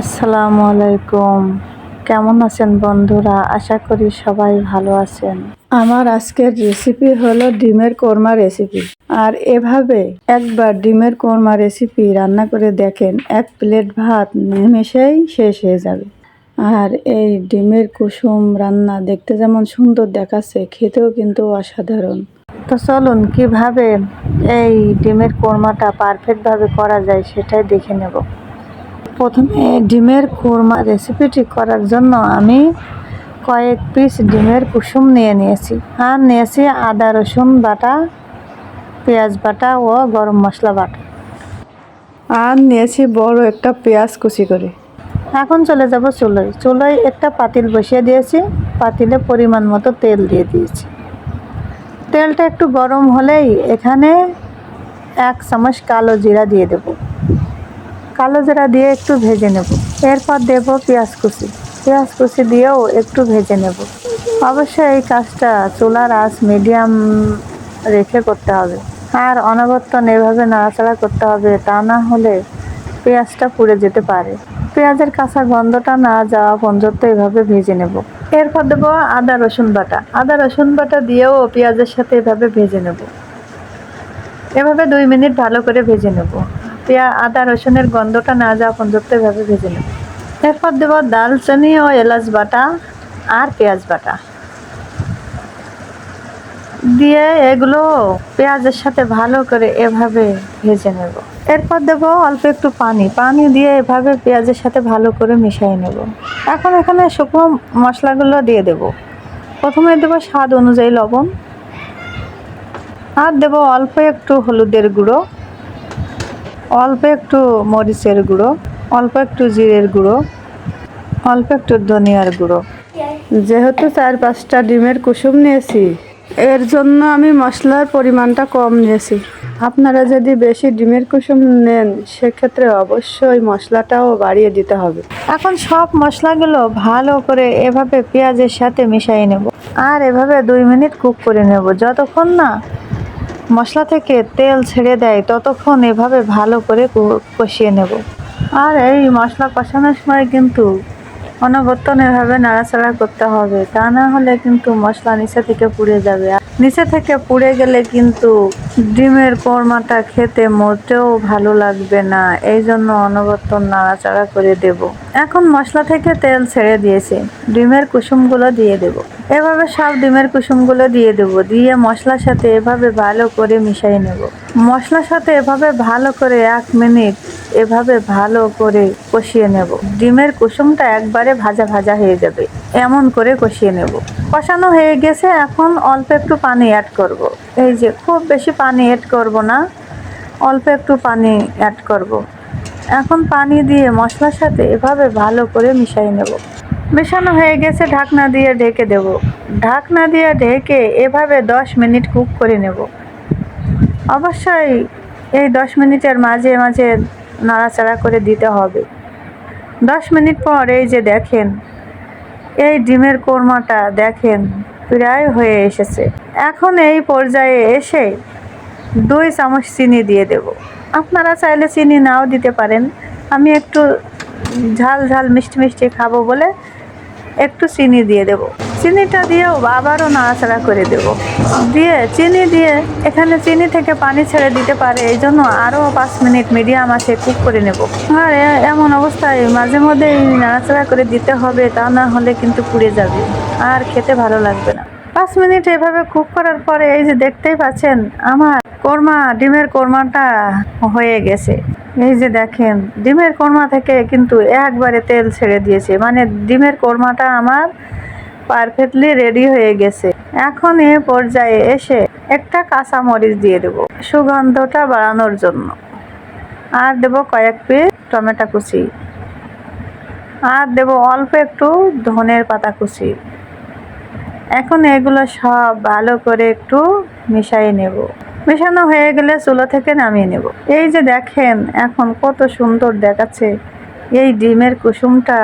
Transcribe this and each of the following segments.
আসসালামু আলাইকুম। কেমন আছেন বন্ধুরা? আশা করি সবাই ভালো আছেন। আমার আজকের রেসিপি হলো ডিমের কোরমা রেসিপি আর এভাবে একবার ডিমের কোরমা রেসিপি রান্না করে দেখেন, এক প্লেট ভাত নিমেষেই শেষ হয়ে যাবে। আর এই ডিমের কুসুম রান্না দেখতে যেমন সুন্দর দেখাচ্ছে, খেতেও কিন্তু অসাধারণ। তো চলুন, কীভাবে এই ডিমের কোরমাটা পারফেক্টভাবে করা যায় সেটাই দেখে নেব। প্রথমে ডিমের কোরমা রেসিপিটি করার জন্য আমি কয়েক পিস ডিমের কুসুম নিয়ে নিয়েছি। আর নিয়েছি আদা রসুন বাটা পেঁয়াজ বাটা ও গরম মশলা বাটা। আর নিয়েছি বড় একটা পেঁয়াজ কুচি করে। এখন চলে যাব চুলোয়। চুলোয় একটা পাতিল বসিয়ে দিয়েছি। পাতিলে পরিমাণ মতো তেল দিয়ে দিয়েছি। তেলটা একটু গরম হলেই এখানে এক চামচ কালো জিরা দিয়ে দেবো। কালো জিরা দিয়ে একটু ভেজে নেব। এরপর দেব পেঁয়াজ কুচি। পেঁয়াজ কুচি দিয়েও একটু ভেজে নেব। অবশ্যই এই কাজটা চুলার আঁচ মিডিয়াম রেখে করতে হবে। আর অনবর্তন এভাবে নাড়াচাড়া করতে হবে, তা না হলে পেঁয়াজটা পুড়ে যেতে পারে। পেঁয়াজের কাঁচা গন্ধটা না যাওয়া পর্যন্ত এভাবে ভেজে নেব। এরপর দেবো আদা রসুন বাটা। আদা রসুন বাটা দিয়েও পেঁয়াজের সাথে এভাবে ভেজে নেব। এভাবে দুই মিনিট ভালো করে ভেজে নেব। পেঁয়া আদা রসুনের গন্ধটা না যাওয়া পর্যন্ত এভাবে ভেজে নেব। এরপর দেব দালচিনি ও এলাচ বাটা আর পেঁয়াজ বাটা। দিয়ে এগুলো পেঁয়াজের সাথে ভালো করে এভাবে ভেজে নেব। এরপর দেব অল্প একটু পানি। পানি দিয়ে এভাবে পেঁয়াজের সাথে ভালো করে মিশিয়ে নেব। এখন এখানে শুকনো মশলাগুলো দিয়ে দেব। প্রথমে দেব স্বাদ অনুযায়ী লবণ। আর দেব অল্প একটু হলুদের গুঁড়ো। অল্প একটু মরিচের গুঁড়ো, অল্প একটু জিরের গুঁড়ো, অল্প একটু ধনিয়ার গুঁড়ো। যেহেতু চার পাঁচটা ডিমের কুসুম নিয়েছি, এর জন্য আমি মশলার পরিমাণটা কম নিয়েছি। আপনারা যদি বেশি ডিমের কুসুম নেন, সেক্ষেত্রে অবশ্যই মশলাটাও বাড়িয়ে দিতে হবে। এখন সব মশলাগুলো ভালো করে এভাবে পেঁয়াজের সাথে মিশিয়ে নেব। আর এভাবে দুই মিনিট কুক করে নেব, যতক্ষণ না মশলা থেকে তেল ছেড়ে দেয়, ততক্ষণ এভাবে ভালো করে কষিয়ে নেব। আর এই মশলা কষানোর সময় কিন্তু অনবর্তন এভাবে নাড়াচাড়া করতে হবে, তা না হলে কিন্তু মশলা নিচে থেকে পুড়ে যাবে। নিচে থেকে পুড়ে গেলে কিন্তু ডিমের কোরমাটা খেতে মোটেও ভালো লাগবে না, এই জন্য অনবর্তন নাড়াচাড়া করে দেব। এখন মশলা থেকে তেল ছেড়ে দিয়েছে, ডিমের কুসুমগুলো দিয়ে দেব। এভাবে সব ডিমের কুসুমগুলো দিয়ে দেব। দিয়ে মশলার সাথে এভাবে ভালো করে মিশিয়ে নেব। মশলার সাথে এভাবে ভালো করে এক মিনিট এভাবে ভালো করে কষিয়ে নেব। ডিমের কুসুমটা একবারে ভাজা ভাজা হয়ে যাবে। এমন করে কষিয়ে নেব। কষানো হয়ে গেছে, এখন অল্প একটু পানি অ্যাড করব। এই যে খুব বেশি পানি অ্যাড করব না, অল্প একটু পানি অ্যাড করব। এখন পানি দিয়ে মশলার সাথে এভাবে ভালো করে মিশিয়ে নেব। মেশানো হয়ে গেছে, ঢাকনা দিয়ে ঢেকে দেব। ঢাকনা দিয়ে ঢেকে এভাবে দশ মিনিট কুক করে নেব। অবশ্যই এই দশ মিনিটের মাঝে মাঝে নাড়াচাড়া করে দিতে হবে। দশ মিনিট পর এই যে দেখেন, এই ডিমের কোরমাটা দেখেন, প্রায় হয়ে এসেছে। এখন এই পর্যায়ে এসে দুই চামচ চিনি দিয়ে দেব। আপনারা চাইলে চিনি নাও দিতে পারেন। আমি একটু ঝাল ঝাল মিষ্টি মিষ্টি খাব বলে একটু চিনি দিয়ে দেব। চিনিটা দিয়েও আবারও নাড়াচাড়া করে দেব। দিয়ে চিনি দিয়ে এখানে চিনি থেকে পানি ছেড়ে দিতে পারে, এই জন্য আরও পাঁচ মিনিট মিডিয়াম আছে কুক করে নেব। আর এমন অবস্থায় মাঝে মধ্যে নাড়াচাড়া করে দিতে হবে, তা না হলে কিন্তু পুড়ে যাবে, আর খেতে ভালো লাগবে না। পাঁচ মিনিট এভাবে কুক করার পরে এই যে দেখতেই পাচ্ছেন, আমার কোরমা, ডিমের কোরমাটা হয়ে গেছে। এই যে দেখেন, ডিমের কোরমা থেকে কিন্তু একবারে তেল ছেড়ে দিয়েছে। মানে ডিমের কোরমাটা আমার পারফেক্টলি রেডি হয়ে গেছে। এখন এ পর্যায়ে এসে একটা কাঁচা মরিচ দিয়ে দেবো সুগন্ধটা বাড়ানোর জন্য। আর দেবো কয়েক পিস টমেটো কুচি। আর দেবো অল্প একটু ধনের পাতা কুচি। এখন এগুলো সব ভালো করে একটু মিশিয়ে নেব। মেশানো হয়ে গেলে চুলো থেকে নামিয়ে নেব। এই যে দেখেন, এখন কত সুন্দর দেখাচ্ছে এই ডিমের কুসুমটা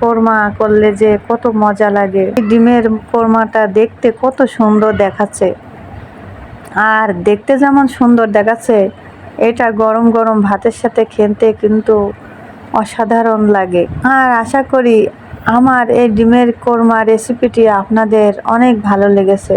কোরমা করলে যে কত মজা লাগে। ডিমের কোরমাটা দেখতে কত সুন্দর দেখাচ্ছে। আর দেখতে যেমন সুন্দর দেখাচ্ছে, এটা গরম গরম ভাতের সাথে খেতে কিন্তু অসাধারণ লাগে। আর আশা করি আমার এই ডিমের কোরমা রেসিপিটি আপনাদের অনেক ভালো লেগেছে।